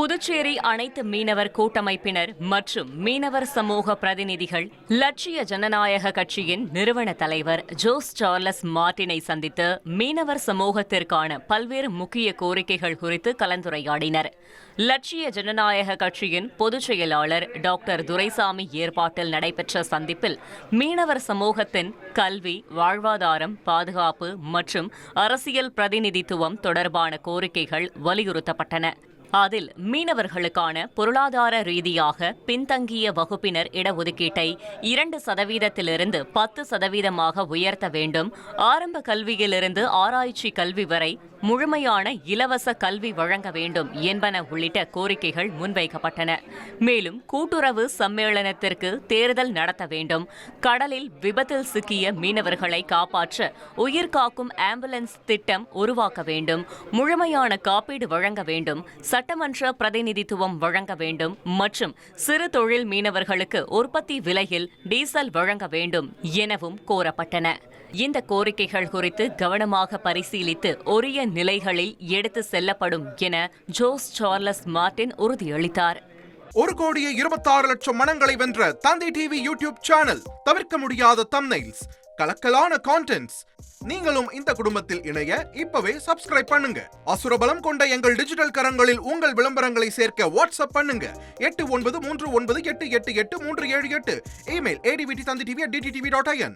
புதுச்சேரி அனைத்து மீனவர் கூட்டமைப்பினர் மற்றும் மீனவர் சமூக பிரதிநிதிகள் லட்சிய ஜனநாயக கட்சியின் நிறுவன தலைவர் ஜோஸ் சார்லஸ் மார்டினை சந்தித்து மீனவர் சமூகத்திற்கான பல்வேறு முக்கிய கோரிக்கைகள் குறித்து கலந்துரையாடினர். லட்சிய ஜனநாயக கட்சியின் பொதுச் செயலாளர் டாக்டர் துரைசாமி ஏற்பாட்டில் நடைபெற்ற சந்திப்பில் மீனவர் சமூகத்தின் கல்வி வாழ்வாதாரம் பாதுகாப்பு மற்றும் அரசியல் பிரதிநிதித்துவம் தொடர்பான கோரிக்கைகள் வலியுறுத்தப்பட்டன. அதில் மீனவர்களுக்கான பொருளாதார ரீதியாக பின்தங்கிய வகுப்பினர் இடஒதுக்கீட்டை இரண்டு சதவீதத்திலிருந்து பத்து சதவீதமாக உயர்த்த வேண்டும். ஆரம்ப கல்வியிலிருந்து ஆராய்ச்சி கல்வி வரை முழுமையான இலவச கல்வி வழங்க வேண்டும் என்பன உள்ளிட்ட கோரிக்கைகள் முன்வைக்கப்பட்டன. மேலும் கூட்டுறவு சம்மேளனத்திற்கு தேர்தல் நடத்த வேண்டும். கடலில் விபத்தில் சிக்கிய மீனவர்களை காப்பாற்ற உயிர்காக்கும் ஆம்புலன்ஸ் திட்டம் உருவாக்க வேண்டும். முழுமையான காப்பீடு வழங்க வேண்டும். சட்டமன்ற பிரதிநிதித்துவம் வழங்க வேண்டும். மற்றும் சிறு தொழில் மீனவர்களுக்கு உற்பத்தி விலையில் டீசல் வழங்க வேண்டும் எனவும் கோரப்பட்டன. இந்த கோரிக்கைகள் குறித்து கவனமாக பரிசீலித்து உரிய நிலைகளில் எடுத்து செல்லப்படும் என ஜோஸ் சார்லஸ் மார்டின் உறுதியளித்தார். ஒரு கோடியே இருபத்தாறு லட்சம் மனங்களை வென்ற தந்தை டிவி யூடியூப் சேனல் தவிர்க்க முடியாத தம்னைல்ஸ் கலக்கலான கான்டென்ட்ஸ் நீங்களும் இந்த குடும்பத்தில் இணைய இப்பவே சப்ஸ்கிரைப் பண்ணுங்க. அசுரபலம் கொண்ட எங்கள் டிஜிட்டல் கரங்களில் உங்கள் விளம்பரங்களை சேர்க்க வாட்ஸ்அப் பண்ணுங்க. எட்டு ஒன்பது மூன்று ஒன்பது எட்டு எட்டு எட்டு மூன்று ஏழு எட்டு. Email ATVT Thanthi TV DT TV dot IN